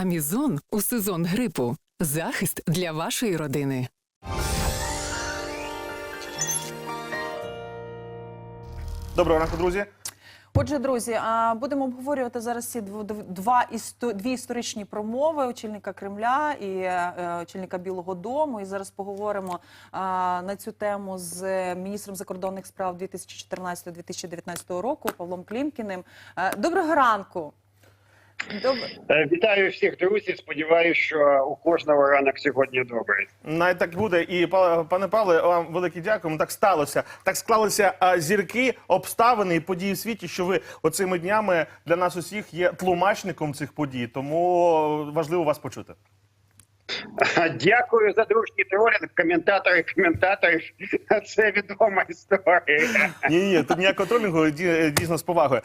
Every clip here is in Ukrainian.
Амізон у сезон грипу. Захист для вашої родини. Доброго ранку, друзі. Отже, друзі, а будемо обговорювати зараз ці дв- дв- два дві історичні промови очільника Кремля і е, очільника Білого Дому. І зараз поговоримо на цю тему з міністром закордонних справ 2014-2019 року Павлом Клімкіним. Е, Доброго ранку. Доб... Е, Вітаю всіх друзів. Сподіваюся, що у кожного ранок сьогодні добрий. Навіть так буде. І па- пане Павле, вам велике дякуємо. Так сталося. Так склалися а, зірки, обставини і події в світі, що ви оцими днями для нас усіх є тлумачником цих подій. Тому важливо вас почути. Дякую за дружній тролінг. Коментатори коментаторів. Це відома історія. Ні, ні, тут ніякого тролінгу дійсно з повагою.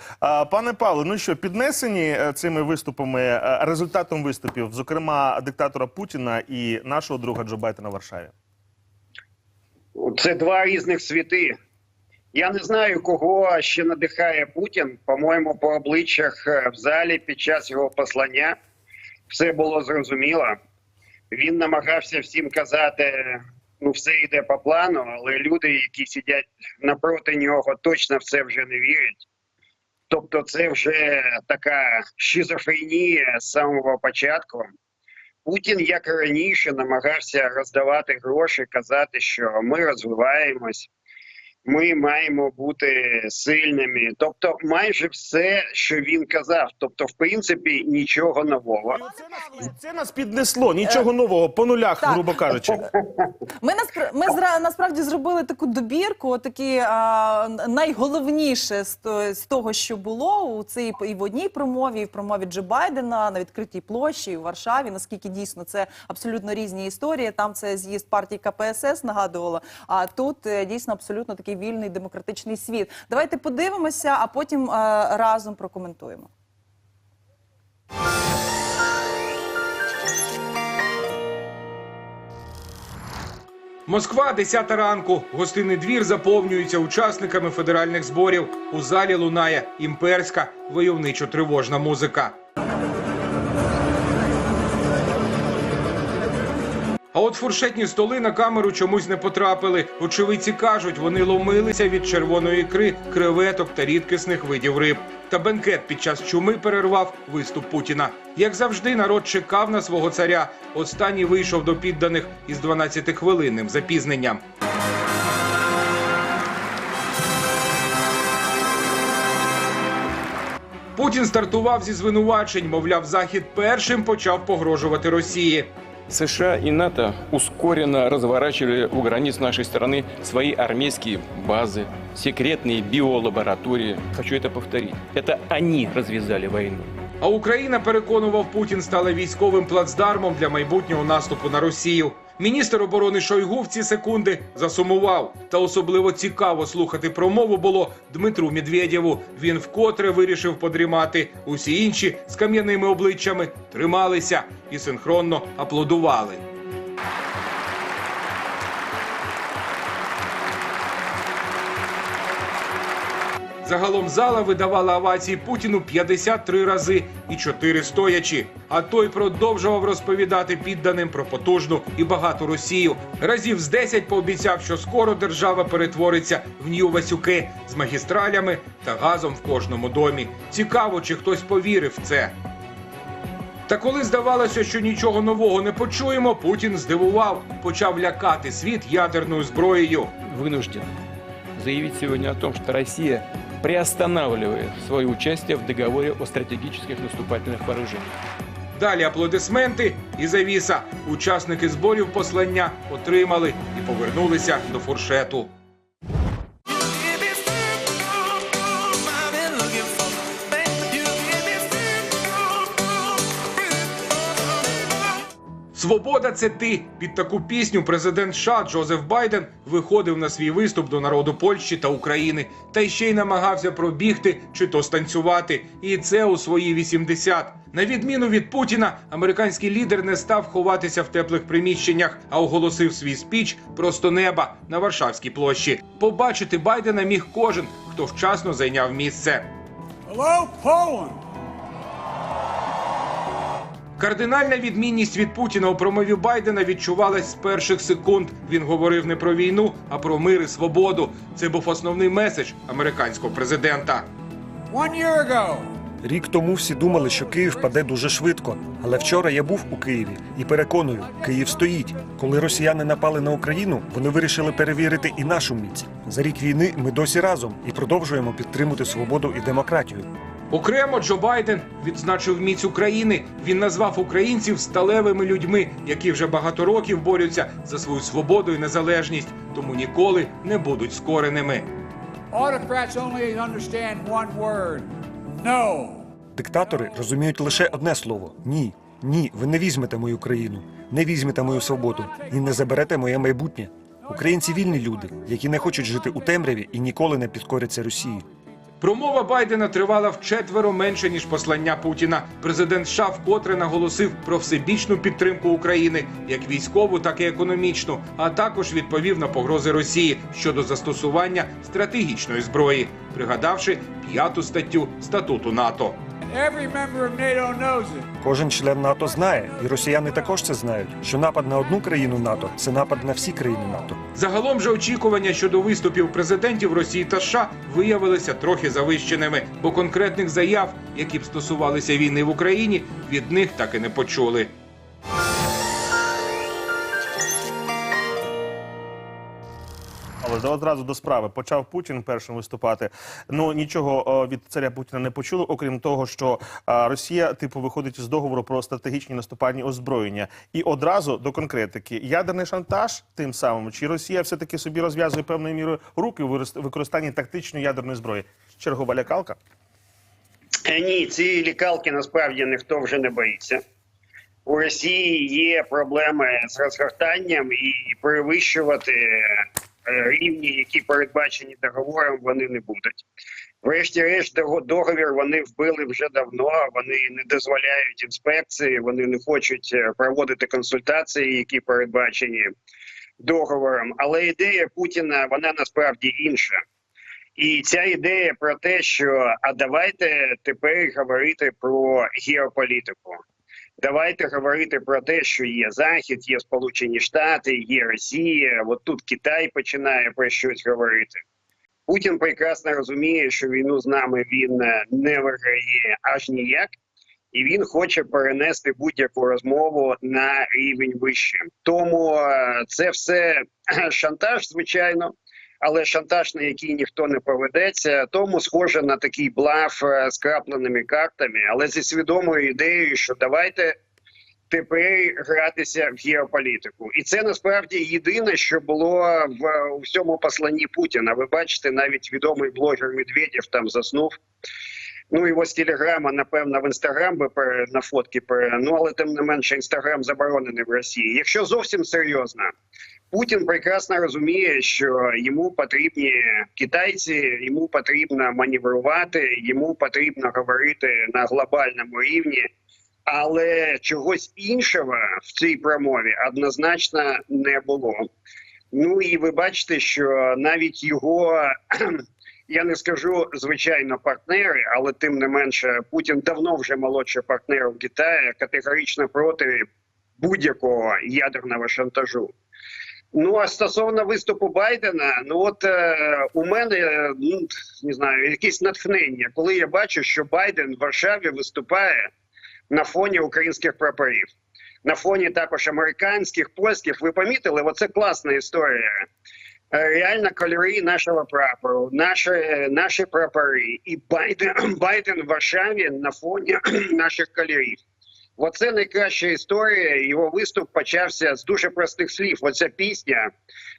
Пане Павле, ну що, піднесені е, цими виступами е, результатом виступів, зокрема диктатора Путіна і нашого друга Джо Байдена в Варшаві? Це два різних світи. Я не знаю, кого ще надихає Путін. По-моєму, по обличчях е, в залі під час його послання все було зрозуміло. Він намагався всім казати, ну все йде по плану, але люди, які сидять напроти нього, точно в це вже не вірять. Тобто, це вже така шизофренія з самого початку. Путін, як і раніше, намагався роздавати гроші, казати, що ми розвиваємось, ми маємо бути сильними. Тобто, майже все, що він казав. Тобто, в принципі, нічого нового. Це нас, це нас піднесло. Нічого нового по нулях, так. грубо кажучи. Ми наспра... ми зра... насправді зробили таку добірку, такі а, найголовніше з, з того, що було у цій і в одній промові, і в промові Джо Байдена на відкритій площі і в Варшаві. Наскільки дійсно це абсолютно різні історії. Там це з'їзд партії КПСС нагадувало. А тут е, дійсно абсолютно такий вільний демократичний світ. Давайте подивимося, а потім е, разом прокоментуємо. Москва, 10 ранку. Гостинний двір заповнюється учасниками федеральних зборів. У залі лунає імперська войовничо-тривожна музика. А от фуршетні столи на камеру чомусь не потрапили. Очевидці кажуть, вони ломилися від червоної ікри, креветок та рідкісних видів риб. Та бенкет під час чуми перервав виступ Путіна. Як завжди, народ чекав на свого царя. Останній вийшов до підданих із 12-хвилинним запізненням. Путін стартував зі звинувачень, мовляв, захід першим почав погрожувати Росії. США и НАТО ускоренно разворачивали у границ нашей страны свои армейские базы, секретные биолаборатории. Хочу это повторить. Это они развязали войну. А Україна переконував Путін стала військовим плацдармом для майбутнього наступу на Росію. Міністр оборони Шойгу в ці секунди засумував. Та особливо цікаво слухати промову було Дмитру Медведєву. Він вкотре вирішив подрімати. Усі інші з кам'яними обличчями трималися і синхронно аплодували. Загалом зала видавала овації Путіну 53 рази і 4 стоячи. А той продовжував розповідати підданим про потужну і багату Росію. Разів з 10 пообіцяв, що скоро держава перетвориться в Нью-Васюки з магістралями та газом в кожному домі. Цікаво, чи хтось повірив в це. Та коли здавалося, що нічого нового не почуємо, Путін здивував, почав лякати світ ядерною зброєю. Вынужден заявить сегодня о том, что Россия приостанавливает свое участие в договоре о стратегических наступательных вооружениях. Далі аплодисменти і завіса. Учасники зборів послання отримали і повернулися до фуршету. Свобода це ти. Під таку пісню президент США Джозеф Байден виходив на свій виступ до народу Польщі та України, та ще й намагався пробігти чи то станцювати. І це у свої 80. На відміну від Путіна, американський лідер не став ховатися в теплих приміщеннях, а оголосив свій спіч просто неба на Варшавській площі. Побачити Байдена міг кожен, хто вчасно зайняв місце. Hello, Poland. Кардинальна відмінність від Путіна у промові Байдена відчувалась з перших секунд. Він говорив не про війну, а про мир і свободу. Це був основний меседж американського президента. Рік тому всі думали, що Київ паде дуже швидко. Але вчора я був у Києві і переконую, Київ стоїть. Коли росіяни напали на Україну, вони вирішили перевірити і нашу міць. За рік війни ми досі разом і продовжуємо підтримувати свободу і демократію. Окремо Джо Байден відзначив міць України. Він назвав українців сталевими людьми, які вже багато років борються за свою свободу і незалежність, тому ніколи не будуть скореними. no. Диктатори розуміють лише одне слово: ні. Ні, ви не візьмете мою країну, не візьмете мою свободу і не заберете моє майбутнє. Українці вільні люди, які не хочуть жити у темряві і ніколи не підкоряться Росії. Промова Байдена тривала вчетверо менше ніж послання Путіна. Президент США вкотре наголосив про всебічну підтримку України, як військову, так і економічну, а також відповів на погрози Росії щодо застосування стратегічної зброї, пригадавши п'яту статтю статуту НАТО. Every member of NATO knows it. Кожен член НАТО знає, і росіяни також це знають, що напад на одну країну НАТО це напад на всі країни НАТО. Загалом же очікування щодо виступів президентів Росії та США виявилися трохи завищеними, бо конкретних заяв, які б стосувалися війни в Україні, від них так і не почули. Але одразу до справи почав Путін першим виступати. Ну нічого від царя Путіна не почули, окрім того, що Росія типу виходить із договору про стратегічні наступальні озброєння. І одразу до конкретики: ядерний шантаж тим самим, чи Росія все таки собі розв'язує певною мірою руки у використанні тактичної ядерної зброї? Чергова лякалка. Е, Ні, ці лікалки насправді ніхто вже не боїться. У Росії є проблеми з розгортанням і перевищувати е, рівні, які передбачені договором, вони не будуть. Врешті-решт, дого- договір вони вбили вже давно. Вони не дозволяють інспекції, вони не хочуть е, проводити консультації, які передбачені договором. Але ідея Путіна вона насправді інша. І ця ідея про те, що а давайте тепер говорити про геополітику. Давайте говорити про те, що є Захід, є Сполучені Штати, є Росія. От тут Китай починає про щось говорити. Путін прекрасно розуміє, що війну з нами він е, не виграє аж ніяк, і він хоче перенести будь-яку розмову на рівень вище. Тому е, це все шантаж, звичайно але шантаж, на який ніхто не поведеться, тому схоже на такий блаф е, з крапленими картами, але зі свідомою ідеєю, що давайте тепер гратися в геополітику, і це насправді єдине, що було в у всьому посланні Путіна. Ви бачите, навіть відомий блогер Медведєв там заснув. Ну його з телеграма, напевно, в інстаграм би пере- на фотки пере... Ну але тим не менше, інстаграм заборонений в Росії. Якщо зовсім серйозно, Путін прекрасно розуміє, що йому потрібні китайці, йому потрібно маневрувати, йому потрібно говорити на глобальному рівні, але чогось іншого в цій промові однозначно не було. Ну і ви бачите, що навіть його. Я не скажу звичайно партнери, але тим не менше Путін давно вже молодший партнер у Китаї, категорично проти будь-якого ядерного шантажу. Ну а стосовно виступу Байдена, ну от е, у мене е, ну не знаю, якесь натхнення, коли я бачу, що Байден в Варшаві виступає на фоні українських прапорів, на фоні також американських, польських. Ви помітили? Оце класна історія. Е, Реально кольори нашого прапору, наші, наші прапори, і Байден Байден в Варшаві на фоні наших кольорів. Оце найкраща історія. Його виступ почався з дуже простих слів. Оця пісня,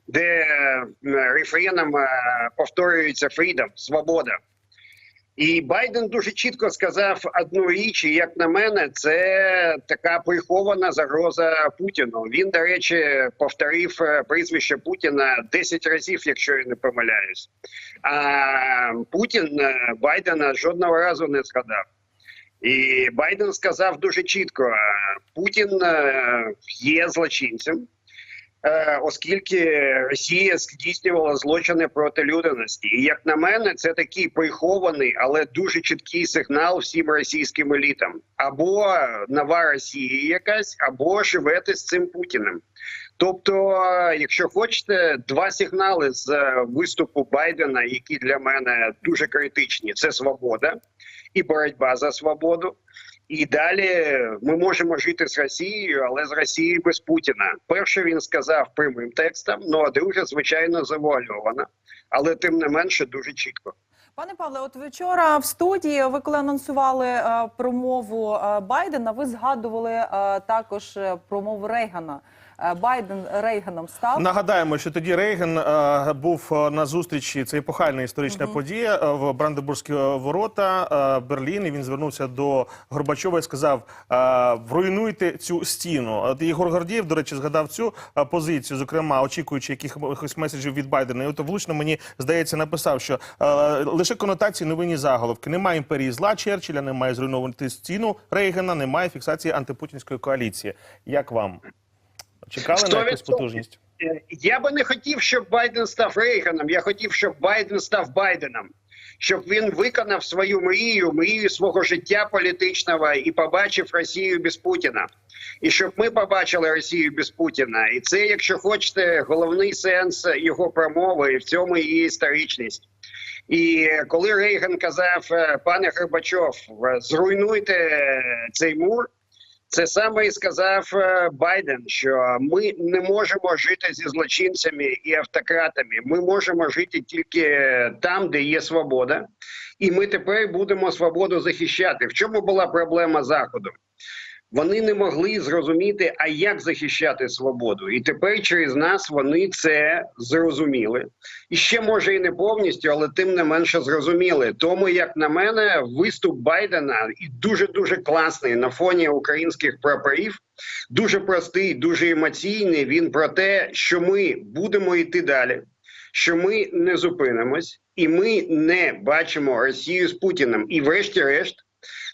де е, рефреном е, повторюється «Freedom» – свобода. І Байден дуже чітко сказав одну річ, і як на мене, це така прихована загроза Путіну. Він, до речі, повторив е, прізвище Путіна 10 разів, якщо я не помиляюсь. А Путін Байдена жодного разу не згадав. І Байден сказав дуже чітко: е, Путін е, є злочинцем. е, оскільки Росія здійснювала злочини проти людяності. І як на мене, це такий прихований, але дуже чіткий сигнал всім російським елітам: або нова Росія якась, або живете з цим Путіним. Тобто, якщо хочете, два сигнали з виступу Байдена, які для мене дуже критичні: це свобода і боротьба за свободу. І далі ми можемо жити з Росією, але з Росією без Путіна. Перше він сказав прямим текстом, ну а друге, звичайно, завуальовано. Але тим не менше дуже чітко. Пане Павле, от вчора в студії, ви коли анонсували е, промову е, Байдена, ви згадували е, також промову Рейгана. Е, Байден Рейганом став. Нагадаємо, що тоді Рейган е, був е, на зустрічі. Це епохальна історична подія е, в Бранденбурзькі ворота е, Берлін. І він звернувся до Горбачова і сказав: е, вруйнуйте цю стіну. От Ігор Гордієв, до речі, згадав цю позицію, зокрема, очікуючи якихось меседжів від Байдена. І от влучно мені здається написав, що е, лише конотації новинні заголовки. Немає імперії зла Черчилля, немає зруйнувати стіну Рейгана, немає фіксації антипутінської коаліції. Як вам? Чекали на якусь 100%. потужність? Е, Я би не хотів, щоб Байден став Рейганом. Я хотів, щоб Байден став Байденом, щоб він виконав свою мрію, мрію свого життя політичного і побачив Росію без Путіна. І щоб ми побачили Росію без Путіна. І це, якщо хочете, головний сенс його промови, і в цьому її історичність. І коли Рейган казав, е, пане Горбачов, е, зруйнуйте цей мур. Це саме і сказав е, Байден, що ми не можемо жити зі злочинцями і автократами. Ми можемо жити тільки там, де є свобода, і ми тепер будемо свободу захищати. В чому була проблема заходу? Вони не могли зрозуміти, а як захищати свободу, і тепер через нас вони це зрозуміли. І ще може і не повністю, але тим не менше зрозуміли. Тому, як на мене, виступ Байдена і дуже дуже класний на фоні українських прапорів, дуже простий, дуже емоційний. Він про те, що ми будемо йти далі, що ми не зупинимось, і ми не бачимо Росію з Путіним. І, врешті-решт.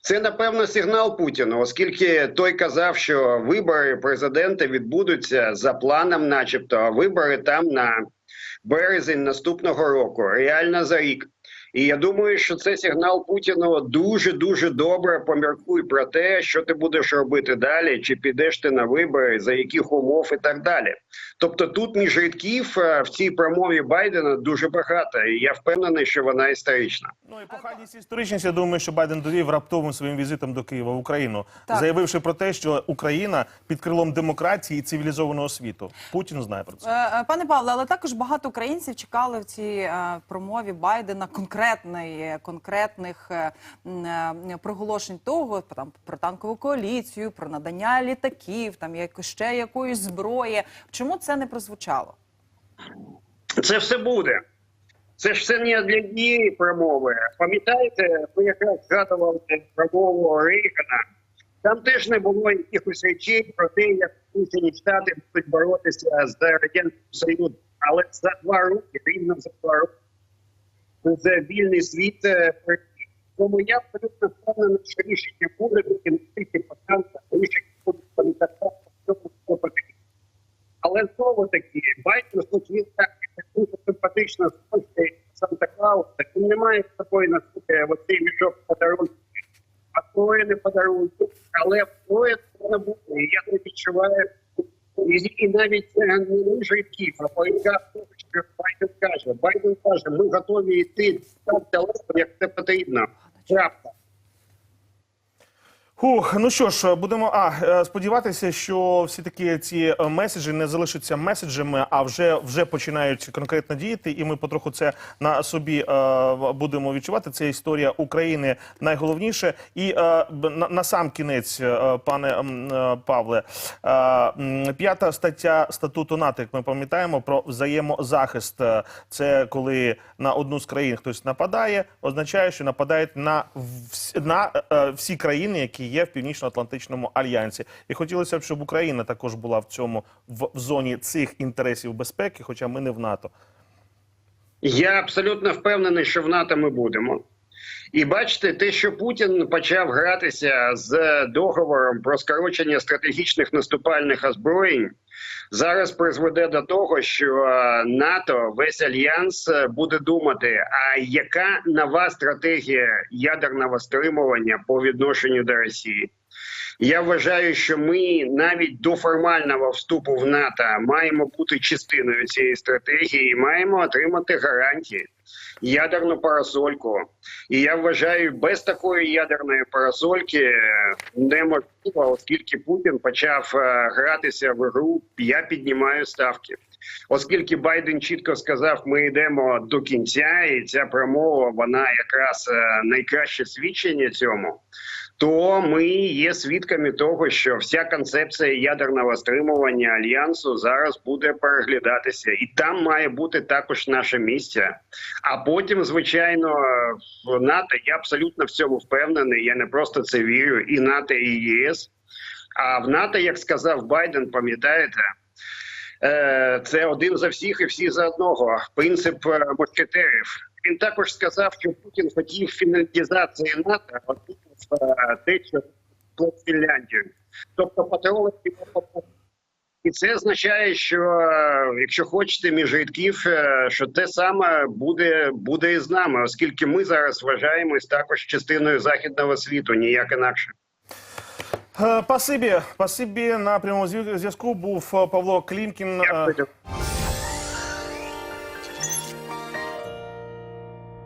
Це напевно сигнал Путіну, оскільки той казав, що вибори президента відбудуться за планом, начебто, вибори там на березень наступного року, реально за рік. І я думаю, що це сигнал Путіну дуже дуже добре поміркуй про те, що ти будеш робити далі, чи підеш ти на вибори, за яких умов і так далі. Тобто, тут між рядків е, в цій промові Байдена дуже багато, і я впевнений, що вона історична. Ну і похідність історичність, я думаю, що Байден довів раптовим своїм візитом до Києва в Україну, Так. заявивши про те, що Україна під крилом демократії і цивілізованого світу. Путін знає про це. Е, е, Пане Павле, але також багато українців чекали в цій промові Байдена конкретної, конкретних е, е, проголошень того там про танкову коаліцію, про надання літаків, там яко- ще якоїсь зброї. Чому це не прозвучало? Це все буде. Це ж все не для однієї промови. Пам'ятаєте, ви якраз згадували промову Рейгана. Там теж не було якихось речей про те, як Сполучені Штати будуть боротися з Радянським Союзом. Але за два роки, рівно за два роки, це вільний світ. е. Тому я абсолютно впевнений, що рішення буде і не тільки по рішення буде по по всьому, що потрібно. Але знову таки, Байден, хоч так дуже симпатично схоче Санта Клаус, так він не має з собою на оцей мішок подарунків. А троє не подарунки, але троє це буде. Я не відчуваю. І, навіть е, не Київ, а по ім'я того, що Байден каже. Байден каже, ми готові йти так далеко, як це потрібно. Крапка. Хух, ну що ж, будемо а е, сподіватися, що всі таки ці е, меседжі не залишаться меседжами, а вже вже починають конкретно діяти, і ми потроху це на собі е, будемо відчувати. Це історія України найголовніше. І е, на, на сам кінець, е, пане е, Павле, е, п'ята стаття статуту НАТО, як ми пам'ятаємо, про взаємозахист. Е, Це коли на одну з країн хтось нападає, означає, що нападають на вс- на е, всі країни, які є в Північно-Атлантичному альянсі. І хотілося б, щоб Україна також була в цьому в, в зоні цих інтересів безпеки, хоча ми не в НАТО. Я абсолютно впевнений, що в НАТО ми будемо. І бачите, те, що Путін почав гратися з договором про скорочення стратегічних наступальних озброєнь, зараз призведе до того, що е, НАТО, весь альянс е, буде думати: а яка нова стратегія ядерного стримування по відношенню до Росії? Я вважаю, що ми навіть до формального вступу в НАТО маємо бути частиною цієї стратегії, і маємо отримати гарантії. Ядерну парасольку, і я вважаю, без такої ядерної парасольки е, неможливо, оскільки Путін почав е, гратися в гру. Я піднімаю ставки. Оскільки Байден чітко сказав, ми йдемо до кінця, і ця промова вона якраз е, найкраще свідчення цьому. То ми є свідками того, що вся концепція ядерного стримування альянсу зараз буде переглядатися, і там має бути також наше місце. А потім, звичайно, в НАТО я абсолютно в цьому впевнений. Я не просто це вірю, і НАТО, і ЄС. А в НАТО, як сказав Байден, пам'ятаєте, е, це один за всіх і всі за одного. Принцип е, мушкетерів. Він також сказав, що Путін хотів фіналізації НАТО, те, що про Фінляндію. Тобто по і це означає, що е, якщо хочете між рядків, е, що те саме буде, буде і з нами, оскільки ми зараз вважаємось також частиною західного світу, ніяк інакше. Е, Пасибі, пасибі на прямому зв'язку був Павло Клімкін. Дякую.